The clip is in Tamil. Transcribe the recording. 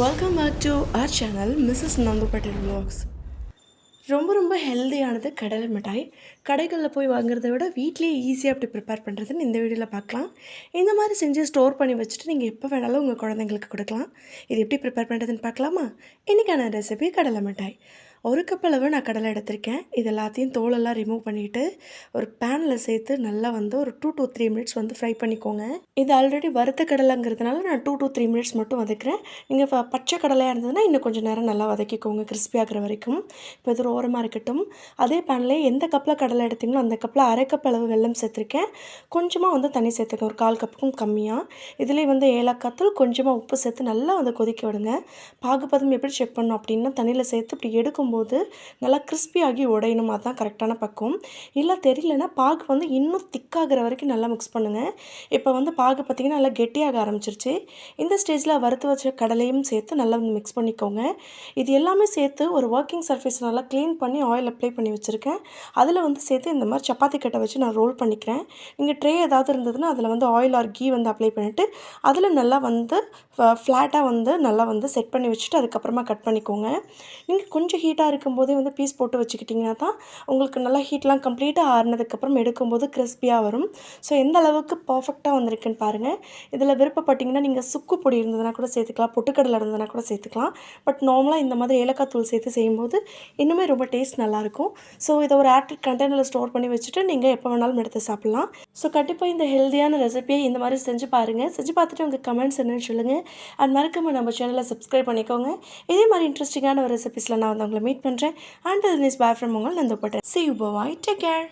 Welcome back to our channel Mrs Nandhu Patel ரொம்ப ரொம்ப ஹெல்தியானது கடலை மிட்டாய். கடைகளில் போய் வாங்குறத விட வீட்லேயே ஈஸியாக அப்படி ப்ரிப்பேர் பண்ணுறதுன்னு இந்த வீடியோவில் பார்க்கலாம். இந்த மாதிரி செஞ்சு ஸ்டோர் பண்ணி வச்சுட்டு நீங்கள் எப்போ வேணாலும் உங்கள் குழந்தைங்களுக்கு கொடுக்கலாம். இது எப்படி ப்ரிப்பேர் பண்ணுறதுன்னு பார்க்கலாமா? இன்றைக்கான ரெசிபி கடலை மிட்டாய். ஒரு கப் அளவு நான் கடலை எடுத்திருக்கேன். இது எல்லாத்தையும் தோலெல்லாம் ரிமூவ் பண்ணிவிட்டு ஒரு பேனில் சேர்த்து நல்லா வந்து ஒரு டூ டூ த்ரீ மினிட்ஸ் வந்து ஃப்ரை பண்ணிக்கோங்க. இது ஆல்ரெடி வறுத்த கடலைங்கிறதுனால நான் டூ டூ த்ரீ மினிட்ஸ் மட்டும் வதக்குறேன். நீங்கள் இப்போ பச்சை கடலையாக இருந்ததுன்னா இன்னும் கொஞ்சம் நேரம் நல்லா வதக்கிக்கோங்க கிறிஸ்பியாகிற வரைக்கும். இப்போ இது ஓரமாக இருக்கட்டும். அதே பேனில் எந்த கப்பில் கடலை எடுத்தீங்களோ அந்த கப்பில் அரை கப் அளவு வெல்லம் சேர்த்துருக்கேன். கொஞ்சமாக வந்து தண்ணி சேர்த்துக்கேன் ஒரு கால் கப்புக்கும் கம்மியாக இதுலேயே வந்து ஏலக்காத்தூள் கொஞ்சமாக உப்பு சேர்த்து நல்லா வந்து கொதிக்க விடுங்க. பாகுபதம் எப்படி செக் பண்ணணும் அப்படின்னா தண்ணியில் சேர்த்து இப்படி எடுக்கும்போது போது நல்லா கிறிஸ்பியாகி உடையணும்? அதுதான் கரெக்டான பக்குவம். இல்லை தெரியலனா பாகு வந்து இன்னும் திக்காகிற வரைக்கும் நல்லா மிக்ஸ் பண்ணுங்கள் இப்போ வந்து பாகு பார்த்திங்கன்னா நல்லா கெட்டியாக ஆரம்பிச்சிருச்சு. இந்த ஸ்டேஜில் வறுத்து வச்ச கடலையும் சேர்த்து நல்லா வந்து மிக்ஸ் பண்ணிக்கோங்க. இது எல்லாமே சேர்த்து ஒரு ஒர்க்கிங் சர்ஃபேஸ் நல்லா க்ளீன் பண்ணி ஆயில் அப்ளை பண்ணி வச்சுருக்கேன். அதில் வந்து சேர்த்து இந்த மாதிரி சப்பாத்தி கட்டை வச்சு நான் ரோல் பண்ணிக்கிறேன். நீங்கள் ட்ரே ஏதாவது இருந்ததுன்னா அதில் வந்து ஆயில் ஆர் கீ வந்து அப்ளை பண்ணிவிட்டு அதில் நல்லா வந்து ஃப்ளாட்டாக வந்து நல்லா வந்து செட் பண்ணி வச்சுட்டு அதுக்கப்புறமா கட் பண்ணிக்கோங்க. நீங்கள் கொஞ்சம் ஹீட்டாக இருக்கும்போதே வந்து பீஸ் போட்டு வச்சுக்கிட்டிங்கன்னா தான் உங்களுக்கு நல்லா ஹீட்லாம் கம்ப்ளீட்டாக ஆறுனதுக்கப்புறம் எடுக்கும்போது கிறிஸ்பியாக வரும். ஸோ எந்த அளவுக்கு பர்ஃபெக்டாக வந்திருக்குன்னு பாருங்கள் இதில் விருப்பப்பட்டிங்கன்னா நீங்கள் சுக்கு பொடி இருந்ததுன்னா கூட சேர்த்துக்கலாம் பொட்டுக்கடலை இருந்ததுன்னா கூட சேர்த்துக்கலாம். பட் நார்மலாக இந்த மாதிரி ஏலக்காய் தூள் சேர்த்து செய்யும்போது இன்னுமே ரொம்ப டேஸ்ட் நல்லாயிருக்கும் ஸோ இதை ஒரு ஆக்டிவ் கண்டெய்னரில் ஸ்டோர் பண்ணி வச்சுட்டு நீங்கள் எப்போ வேணாலும் எடுத்து சாப்பிட்லாம். ஸோ கண்டிப்பாக இந்த ஹெல்த்தியான ரெசிபியை இந்த மாதிரி செஞ்சு பாருங்கள் செஞ்சு பார்த்துட்டு உங்கள் கமெண்ட்ஸ் என்னென்னு சொல்லுங்கள் அண்ட் மறக்காமல் நம்ம சேனலை சப்ஸ்கிரைப் பண்ணிக்கோங்க. இதே மாதிரி இன்ட்ரெஸ்டிங்கான ஒரு ரெசிபிஸில் நான் வந்து உங்களை மீட் பண்ணுறேன் அண்ட் நிஸ் பாய் ஃப்ரம் உங்கள் நந்தப்பட்டேன். See you bye take care